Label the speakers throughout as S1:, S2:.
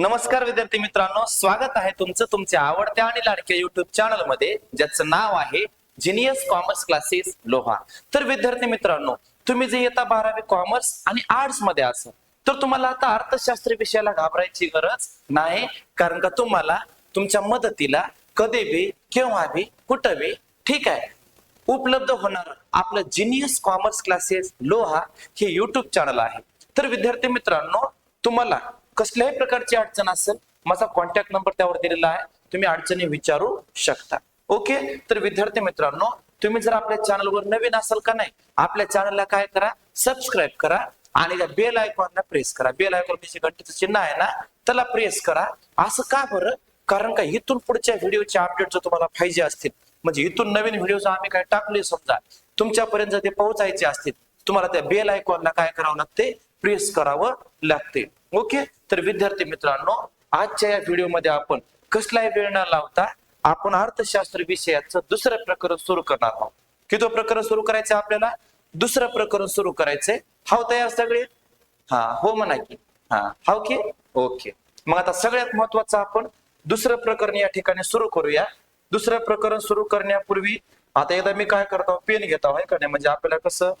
S1: नमस्कार विद्यार्थी मित्रांनो स्वागत आहे तुमचं तुमच्या आवडत्या आणि लाडक्या युट्यूब चॅनलमध्ये ज्याचं नाव आहे जिनियस कॉमर्स क्लासेस लोहा. तर विद्यार्थी मित्रांनो तुम्ही जे येता बारावी कॉमर्स आणि आर्ट्समध्ये असाल तर तुम्हाला आता अर्थशास्त्र विषयाला घाबरायची गरज नाही कारण का तुम्हाला तुमच्या मदतीला कधी बी केव्हा बी कुठं बी ठीक आहे उपलब्ध होणार आपलं जिनियस कॉमर्स क्लासेस लोहा हे युट्यूब चॅनल आहे. तर विद्यार्थी मित्रांनो तुम्हाला कसल्याही प्रकारची अडचण असेल माझा कॉन्टॅक्ट नंबर त्यावर दिलेला आहे. तुम्ही अडचणी विचारू शकता. ओके तर विद्यार्थी मित्रांनो तुम्ही जर आपल्या चॅनलवर नवीन असाल का नाही आपल्या चॅनलला काय करा? सबस्क्राईब करा आणि त्या बेल आयकॉनला प्रेस करा. बेल आयकॉन जे घंटेचं चिन्ह आहे ना त्याला प्रेस करा. असं का बरं? कारण का इथून पुढच्या व्हिडिओचे अपडेट जर तुम्हाला पाहिजे असतील म्हणजे इथून नवीन व्हिडिओ जर आम्ही काय टाकले समजा तुमच्यापर्यंत जर ते पोहोचायचे असतील तुम्हाला त्या बेल आयकॉनला काय करावं लागते? प्रेस करावं लागते. ओके? तर विद्यार्थी मित्रांनो आजच्या या व्हिडिओमध्ये आपण कसलाही वेळ न लावता आपण अर्थशास्त्र विषयाचं दुसरं प्रकरण सुरू करणार आहोत. किती प्रकरण सुरू करायचं आपल्याला? दुसरं प्रकरण सुरू करायचंय. हाव तयार सगळे? हा हो म्हणा की. हा हाव की? ओके. मग आता सगळ्यात महत्वाचं आपण दुसरं प्रकरण या ठिकाणी सुरू करूया. दुसरं प्रकरण सुरू करण्यापूर्वी आता एकदा मी काय करतो? पेन घेतो आहे का नाही? म्हणजे आपल्याला कसं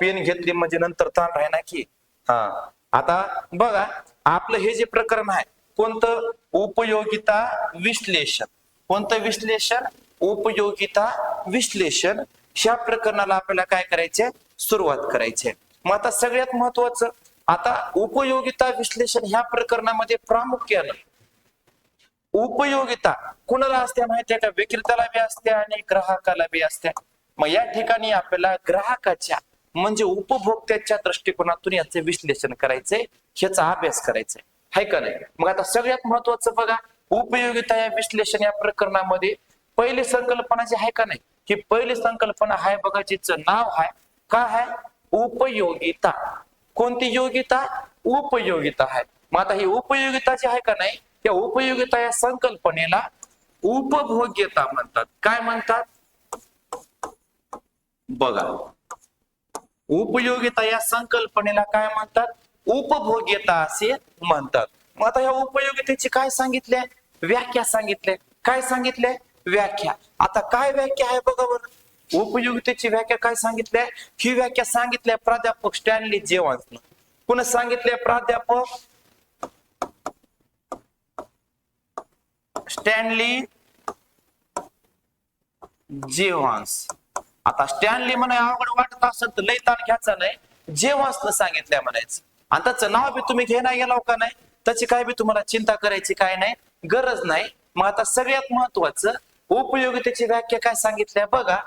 S1: पेन घेतली म्हणजे नंतर ताण आहे ना की हा. आता बघा आपलं हे जे प्रकरण आहे कोणतं उपयोगिता विश्लेषण? कोणतं विश्लेषण? उपयोगिता विश्लेषण. ह्या प्रकरणाला आपल्याला काय करायचे सुरुवात करायची मग आता सगळ्यात महत्वाचं आता उपयोगिता विश्लेषण ह्या प्रकरणामध्ये प्रामुख्यानं उपयोगिता कुणाला असते माहितीये का? विक्रेत्याला बी असते आणि ग्राहकाला बी असते. मग या ठिकाणी आपल्याला ग्राहकाच्या म्हणजे उपभोक्त्याच्या दृष्टिकोनातून याचे विश्लेषण करायचंय ह्याचा अभ्यास करायचाय हाय का नाही? मग आता सगळ्यात महत्वाचं बघा उपयोगिता या विश्लेषण या प्रकरणामध्ये पहिली संकल्पना जी आहे का नाही? ही पहिली संकल्पना आहे बघा जिचं नाव आहे का आहे उपयोगिता. कोणती योगिता? उपयोगिता आहे मग आता ही उपयोगिता जी आहे का नाही? त्या उपयोगिता या संकल्पनेला उपभोग्यता म्हणतात. काय म्हणतात? बघा. उपयोगिता या संकल्पनेला काय म्हणतात? उपभोग्यता असे म्हणतात. मग आता या उपयोगितेची काय सांगितले? व्याख्या सांगितले. काय सांगितले? व्याख्या. आता काय व्याख्या आहे बघा बरं. उपयोगितेची व्याख्या काय सांगितल्या ही व्याख्या सांगितल्या प्राध्यापक स्टॅनली जेवान्सनं पुन्हा सांगितले? प्राध्यापक स्टॅनली जेव्हान्स आता स्टॅनली म्हणा अवघड वाटत असेल तर लई ताण घ्यायचा नाही. जे जेव्हान्सनं सांगितलंय म्हणायचं. आणि त्याचं नाव बी तुम्ही घेणार गेला का नाही त्याची काय बी तुम्हाला चिंता करायची काय नाही. गरज नाही. मग आता सगळ्यात महत्वाचं उपयोगितेची व्याख्या काय सांगितल्या? बघा.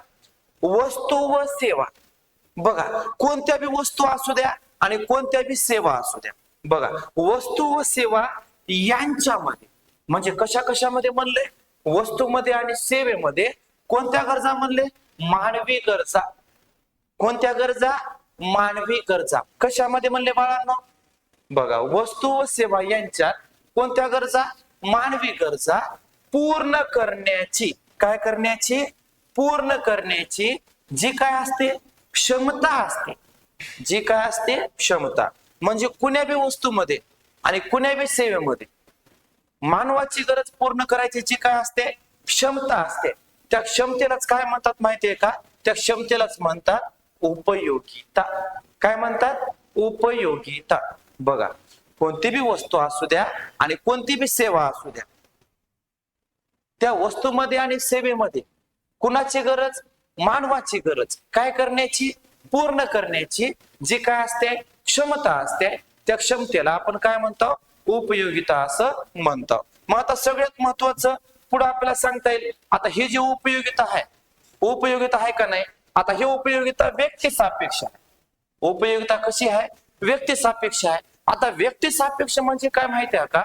S1: वस्तू व सेवा. बघा. कोणत्या बी वस्तू असू द्या आणि कोणत्या बी सेवा असू द्या. बघा. वस्तू व सेवा यांच्यामध्ये. म्हणजे कशा कशामध्ये म्हणले? वस्तूमध्ये आणि सेवेमध्ये कोणत्या गरजा म्हणले? मानवी गरजा. कोणत्या गरजा? मानवी गरजा. कशामध्ये म्हणले बाळांनो? बघा वस्तू व सेवा यांच्यात कोणत्या गरजा? मानवी गरजा पूर्ण करण्याची. काय करण्याची? पूर्ण करण्याची जी काय असते? क्षमता असते. जी काय असते? क्षमता. म्हणजे कुण्या बी वस्तूमध्ये आणि कुण्या बी सेवेमध्ये मानवाची गरज पूर्ण करायची जी काय असते? क्षमता असते. त्या क्षमतेलाच काय म्हणतात माहितीये का? त्या क्षमतेलाच म्हणतात उपयोगिता. काय म्हणतात? उपयोगिता. बघा कोणती बी वस्तू असू द्या आणि कोणती बी सेवा असू द्या त्या वस्तूमध्ये आणि सेवेमध्ये कुणाची गरज? मानवाची गरज. काय करण्याची? पूर्ण करण्याची जी काय असते? क्षमता असते. त्या क्षमतेला आपण काय म्हणतो? उपयोगिता असं म्हणतो. मग आता सगळ्यात महत्वाचं पुढे आपल्याला सांगता येईल. आता ही जी उपयोगिता आहे उपयोगिता आहे का नाही? आता ही उपयोगिता व्यक्ती सापेक्ष आहे. उपयोगिता कशी आहे? व्यक्ती सापेक्ष आहे. आता व्यक्ती सापेक्ष म्हणजे काय माहिती आहे का?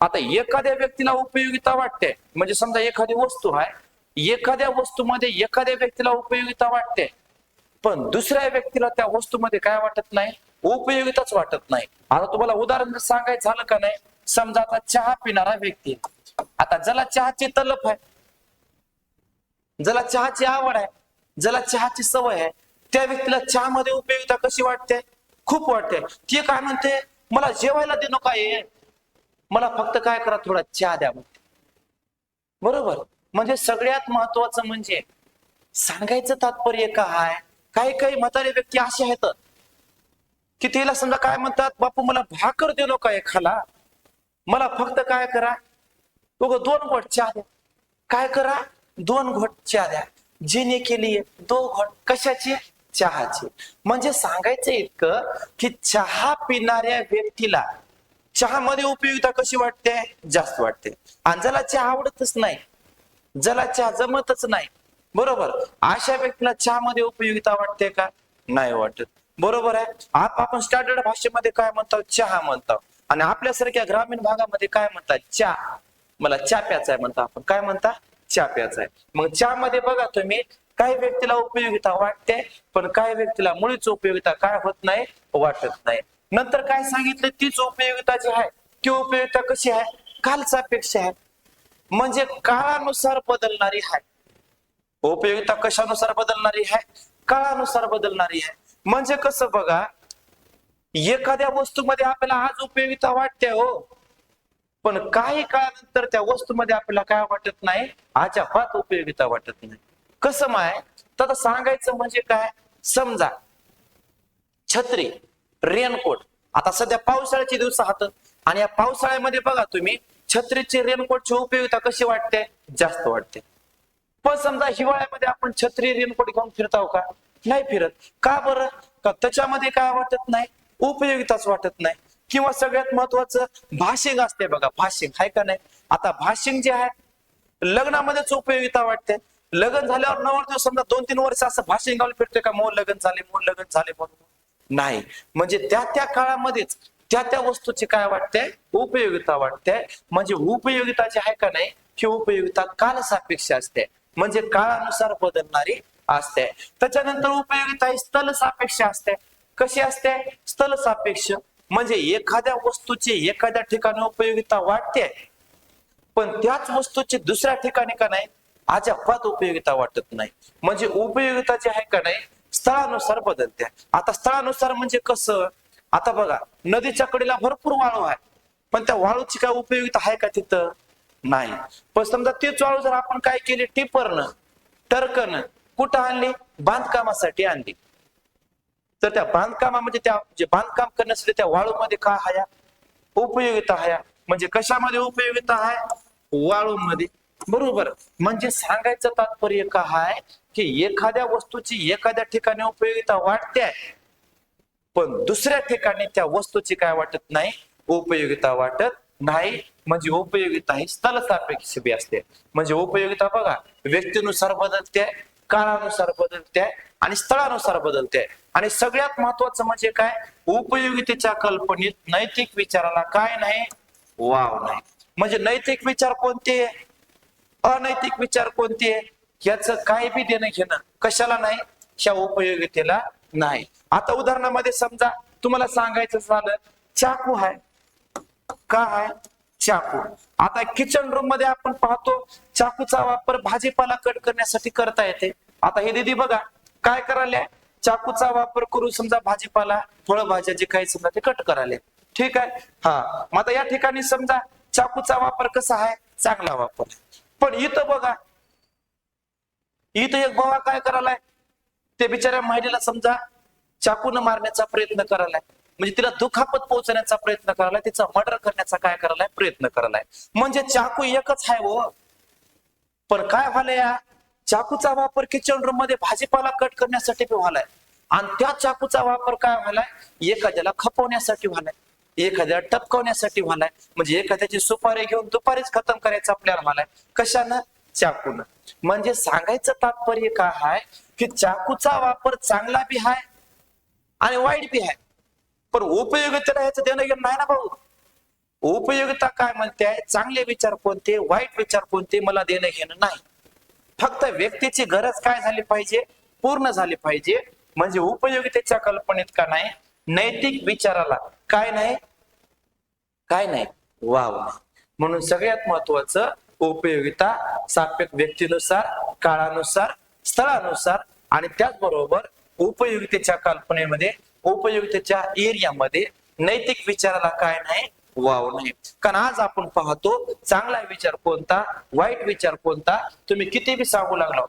S1: आता एखाद्या व्यक्तीला उपयोगिता वाटते. म्हणजे समजा एखादी वस्तू आहे. एखाद्या वस्तूमध्ये एखाद्या व्यक्तीला उपयोगिता वाटते. पण दुसऱ्या व्यक्तीला त्या वस्तूमध्ये काय वाटत नाही? उपयोगिताच वाटत नाही. आता तुम्हाला उदाहरण सांगायचं झालं का नाही? समजा आता चहा पिणारा व्यक्ती आहे. आता ज्याला चहाची तलप आहे. ज्याला चहाची आवड आहे. ज्याला चहाची सवय आहे. त्या व्यक्तीला चहामध्ये उपयोगिता कशी वाटते? खूप वाटते. ते काय म्हणते? मला जेवायला दे नका ये. मला फक्त काय करा? थोडा चहा द्या म्हणते. बरोबर? म्हणजे सगळ्यात महत्वाचं म्हणजे सांगायचं तात्पर्य काय? काही काही म्हातारे व्यक्ती असे आहेत. की तिला समजा काय म्हणतात? बापू मला भाकर दिलो काय खाला मला फक्त काय करा? उगं दोन घोट चहा द्या. काय करा? दोन घोट चहा द्या. जिने केली दो घोट कशाचे? चहाचे. म्हणजे सांगायचं इतकं की चहा पिणाऱ्या व्यक्तीला चहामध्ये उपयोगिता कशी वाटते? जास्त वाटते. आणि ज्याला चहा आवडतच नाही ज्याला चहा जमतच नाही बरोबर? अशा व्यक्तीला चहामध्ये उपयोगिता वाटते का? नाही वाटत. बरोबर आहे? आप आपण स्टँडर्ड भाषेमध्ये काय म्हणतो? चहा म्हणतो. आणि आपल्यासारख्या ग्रामीण भागामध्ये काय म्हणतात? चहा. मला चा प्याचा आहे म्हणता आपण. काय म्हणता? चा प्याचा आहे. मग चहा मध्ये बघा तुम्ही काही व्यक्तीला उपयोगिता वाटते पण काही व्यक्तीला मुळीच उपयोगिता काय होत नाही वाटत नाही. नंतर काय सांगितलं तीच उपयोगिता जी आहे ती उपयोगिता कशी आहे? कालसापेक्षा आहे. म्हणजे काळानुसार बदलणारी आहे. उपयोगिता कशानुसार बदलणारी आहे? काळानुसार बदलणारी आहे. म्हणजे कसं बघा एखाद्या वस्तूमध्ये आपल्याला आज उपयोगिता वाटते हो. पण काही काळानंतर त्या वस्तूमध्ये आपल्याला काय वाटत नाही? अजाबात उपयोगिता वाटत नाही. कसं माय? तर सांगायचं म्हणजे काय? समजा छत्री रेनकोट. आता सध्या पावसाळ्याचे दिवस आहात आणि या पावसाळ्यामध्ये बघा तुम्ही छत्रीची रेनकोटची उपयोगिता कशी वाटते? जास्त वाटते. पण समजा हिवाळ्यामध्ये आपण छत्री रेनकोट घेऊन फिरताव का? नाही फिरत. का बरं? का त्याच्यामध्ये काय वाटत नाही? उपयोगिताच वाटत नाही. किंवा सगळ्यात महत्वाचं भाषिंग असते बघा भाषिंग आहे का नाही? आता भाषिंग जे आहे लग्नामध्येच उपयोगिता वाटते. लग्न झाल्यावर नवरदेव समजा दोन तीन वर्ष असं भाषिंग घालून फिरतोय का? मोर लग्न झाले मोर लग्न झाले म्हणून. नाही. म्हणजे त्या त्या काळामध्येच त्या त्या वस्तूची काय वाटते? उपयोगिता वाटते. म्हणजे उपयोगिता जी आहे का नाही ही उपयोगिता काल सापेक्ष असते. म्हणजे काळानुसार बदलणारी असते. त्याच्यानंतर उपयोगिता ही स्थल सापेक्ष असते. कशी असते? स्थल सापेक्ष म्हणजे एखाद्या वस्तूची एखाद्या ठिकाणी उपयोगिता वाटते पण त्याच वस्तूची दुसऱ्या ठिकाणी का नाही अजिबात उपयोगिता वाटत नाही. म्हणजे उपयोगिता जी आहे का नाही स्थळानुसार बदलते. आता स्थळानुसार म्हणजे कसं आता बघा नदीच्या कडेला भरपूर वाळू आहे पण त्या वाळूची काय उपयोगिता आहे का तिथं? नाही. पण समजा तीच वाळू जर आपण काय केली टिपरनं टरकन कुठं आणली? बांधकामासाठी आणली. तर त्या बांधकामामध्ये म्हणजे त्या जे बांधकाम करण्यासाठी त्या वाळूमध्ये काय हाया? उपयोगिता हाया. म्हणजे कशामध्ये उपयोगिता आहे वाळूमध्ये. बरोबर. म्हणजे सांगायचं तात्पर्य काय आहे की एखाद्या वस्तूची एखाद्या ठिकाणी उपयोगिता वाटते पण दुसऱ्या ठिकाणी त्या वस्तूची काय वाटत नाही? उपयोगिता वाटत नाही. म्हणजे उपयोगिता ही स्थलसापेक्ष असते. म्हणजे उपयोगिता बघा व्यक्तीनुसार बदलते काळानुसार बदलते आणि स्थळानुसार बदलते. आणि सगळ्यात महत्वाचं म्हणजे काय? उपयोगितेच्या कल्पनेत नैतिक विचाराला काय नाही? वाव नाही. म्हणजे नैतिक विचार कोणते? अनैतिक विचार कोणते? याच काय बी देणं घेणं कशाला नाही? ह्या उपयोगितेला नाही. आता उदाहरणामध्ये समजा तुम्हाला सांगायचं झालं चाकू आहे का आहे चाकू. आता किचन रूममध्ये आपण पाहतो चाकूचा वापर भाजीपाला कट करण्यासाठी करता येते. आता हे दीदी बघा काय करायला? चाकूचा वापर करून समजा भाजीपाला फळभाज्या जे काही समजा ते कट करायला. ठीक आहे? हा. मग आता या ठिकाणी समजा चाकूचा वापर कसा आहे? चांगला वापर. पण इथं बघा इथं एक बाबा काय करायलाय? ते बिचाऱ्या महिलेला समजा चाकून मारण्याचा प्रयत्न करायलाय. म्हणजे तिला दुखापत पोहोचण्याचा प्रयत्न करायलाय तिचा मर्डर करण्याचा काय करायलाय? प्रयत्न करायलाय. म्हणजे चाकू एकच आहे हो. पण काय व्हायला या? चाकूचा वापर किचन रूममध्ये भाजीपाला कट करण्यासाठी बी व्हायलाय आणि त्या चाकूचा वापर काय व्हायलाय एखाद्याला खपवण्यासाठी व्हालाय. एखाद्याला टपकवण्यासाठी व्हालाय. म्हणजे एखाद्याची सुपारी घेऊन दुपारीच खतम करायचं आपल्याला व्हायलाय कशानं? चाकून. म्हणजे सांगायचं तात्पर्य काय आहे की चाकूचा वापर चांगला बी आहे आणि वाईट बी आहे पण उपयोगितेला याचं देणं घेणं नाही ना भाऊ. उपयोगिता काय म्हणते? चांगले विचार कोणते? वाईट विचार कोणते? मला देणं घेणं नाही. फक्त व्यक्तीची गरज काय झाली पाहिजे? पूर्ण झाली पाहिजे. म्हणजे उपयोगितेच्या कल्पनेत का नाही? नैतिक विचाराला. काय नाही? काय नाही? वाव. नाही म्हणून सगळ्यात महत्वाचं उपयोगिता सापेक्ष व्यक्तीनुसार काळानुसार स्थळानुसार आणि त्याचबरोबर उपयोगितेच्या कल्पनेमध्ये उपयोगितेच्या एरियामध्ये नैतिक विचाराला काय नाही? वाव नाही. कारण आज आपण पाहतो चांगला विचार कोणता वाईट विचार कोणता तुम्ही किती बी सांगू लागला.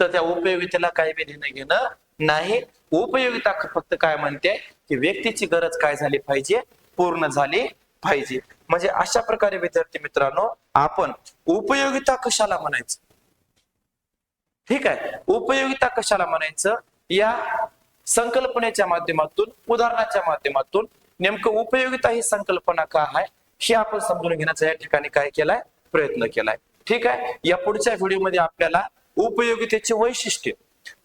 S1: तर त्या उपयोगितेला काही बी देणं घेणं नाही. उपयोगिता फक्त काय म्हणते की व्यक्तीची गरज काय झाली पाहिजे पूर्ण झाली पाहिजे. म्हणजे अशा प्रकारे विद्यार्थी मित्रांनो आपण उपयोगिता कशाला म्हणायचं? ठीक आहे? उपयोगिता कशाला म्हणायचं? या संकल्पनेच्या माध्यमातून उदाहरणाच्या माध्यमातून नेमकं उपयोगिता ही संकल्पना का आहे हे आपण समजून घेण्याचा या ठिकाणी काय केलाय प्रयत्न केलाय. ठीक आहे? या पुढच्या व्हिडिओमध्ये आपल्याला उपयोगितेचे वैशिष्ट्य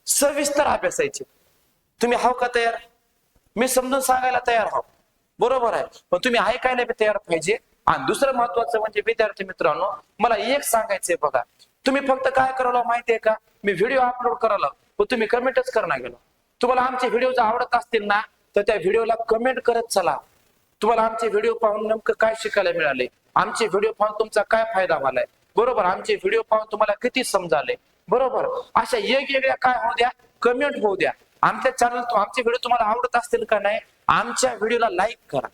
S1: सविस्तर अभ्यासायचे. तुम्ही हाव का तयार? मी समजून सांगायला तयार आहो बरोबर आहे. पण तुम्ही ऐकायला बी तयार पाहिजे. आणि दुसरं महत्वाचं म्हणजे विद्यार्थी मित्रांनो मला एक सांगायचंय बघा. तुम्ही फक्त काय करायला माहितीये का? मी व्हिडिओ अपलोड करायला. पण तुम्ही कमेंटच करणार गेलो. तुम्हाला आमचे व्हिडिओ जर आवडत असतील ना तर त्या व्हिडिओला कमेंट करत चला. तुम्हाला आमचे व्हिडिओ पाहून नेमकं काय शिकायला मिळाले? आमचे व्हिडिओ पाहून तुमचा काय फायदा झालाय? बरोबर आमचे व्हिडिओ पाहून तुम्हाला किती समजाले? बरोबर अशा वेगवेगळ्या काय होऊ द्या कमेंट होऊ द्या. आमच्या चॅनल आमचे व्हिडिओ तुम्हाला आवडत असतील का नाही आमच्या व्हिडिओला लाईक करा.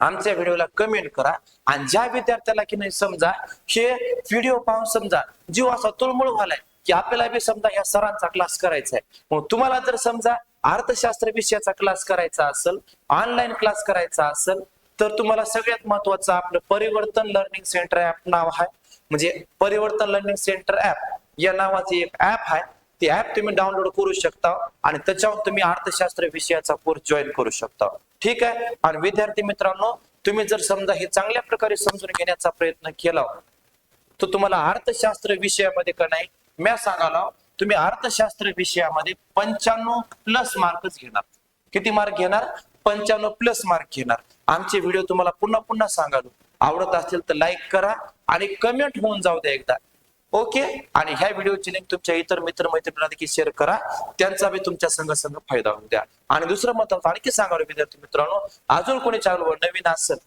S1: आमच्या व्हिडिओला कमेंट करा आणि ज्या विद्यार्थ्याला की नाही समजा हे व्हिडिओ पाहून समजा जीव असा तुळमुळ व्हालाय की आपल्याला बी समजा या सरांचा क्लास करायचा आहे मग तुम्हाला जर समजा अर्थशास्त्र विषयाचा क्लास करायचा असेल ऑनलाईन क्लास करायचा असेल तर तुम्हाला सगळ्यात महत्वाचं आपलं परिवर्तन लर्निंग सेंटर ऍप नाव आहे. म्हणजे परिवर्तन लर्निंग सेंटर ऍप या नावाचे एक ऍप आहे. ते ऍप तुम्ही डाउनलोड करू शकता आणि त्याच्यावर तुम्ही अर्थशास्त्र विषयाचा कोर्स जॉईन करू शकता. ठीक आहे? आणि विद्यार्थी मित्रांनो तुम्ही जर समजा हे चांगल्या प्रकारे समजून घेण्याचा प्रयत्न केला तर तुम्हाला अर्थशास्त्र विषयामध्ये का नाही म्या सांगाला तुम्ही अर्थशास्त्र विषयामध्ये पंच्याण्णव प्लस मार्कच घेणार. किती मार्क घेणार? पंच्याण्णव प्लस मार्क घेणार. आमचे व्हिडिओ तुम्हाला पुन्हा पुन्हा सांगालो. आवडत असेल तर लाईक करा आणि कमेंट होऊन जाऊ द्या एकदा. ओके आणि ह्या व्हिडिओची लिंक तुमच्या इतर मित्र मैत्रिणींना देखील शेअर करा. त्यांचा बी तुमच्या संघ संघ फायदा होऊ द्या. आणि दुसरं महत्वाचं आणखी सांगावं विद्यार्थी मित्रांनो अजून कोणी चॅनलवर नवीन असेल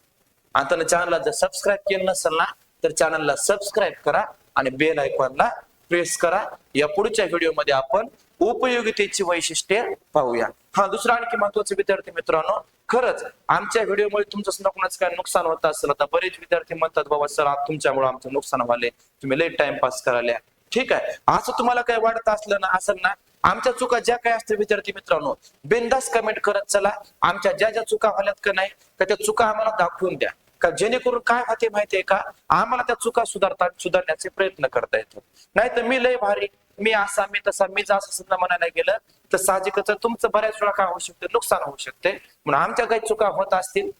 S1: आणि त्यांना चॅनलला जर सबस्क्राईब केलं नसेल ना तर चॅनलला सबस्क्राईब करा आणि बेल आयकॉनला प्रेस करा. या पुढच्या व्हिडिओमध्ये आपण उपयोगितेची वैशिष्ट्ये पाहूया. हा दुसरा आणखी महत्वाचं विद्यार्थी मित्रांनो खरंच आमच्या व्हिडिओमुळे तुमचं समजा कोणाचं काय नुकसान होत असेल आता बरेच विद्यार्थी म्हणतात बाबा सर तुमच्यामुळे आमचं नुकसान व्हाले तुम्ही लेट टाइमपास करायला. ठीक आहे. असं तुम्हाला काय वाटत असलं ना असं ना आमच्या चुका ज्या काय असतील विद्यार्थी मित्रांनो बिंदास कमेंट करत चला. आमच्या ज्या ज्या चुका झाल्यात का नाही का त्या चुका आम्हाला दाखवून द्या. का जेणेकरून काय होते माहितीये का? आम्हाला त्या चुका सुधारता सुधारण्याचे प्रयत्न करता येतात. नाही तर मी लय भारी मी असा मी तसा मी जर असं समजा म्हणायला गेलं तर साहजिकच तुमचं बऱ्याच वेळा काय होऊ शकते? नुकसान होऊ शकते. म्हणून आमच्या काही चुका होत असतील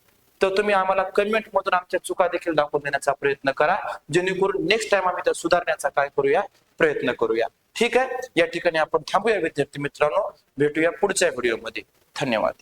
S1: तर तुम्ही आम्हाला कमेंट मधून आमच्या चुका देखील दाखवून देण्याचा प्रयत्न करा. जेणेकरून नेक्स्ट टाइम आम्ही त्या सुधारण्याचा काय करूया? प्रयत्न करूया. ठीक आहे? या ठिकाणी आपण थांबूया विद्यार्थी मित्रांनो. भेटूया पुढच्या व्हिडिओमध्ये धन्यवाद.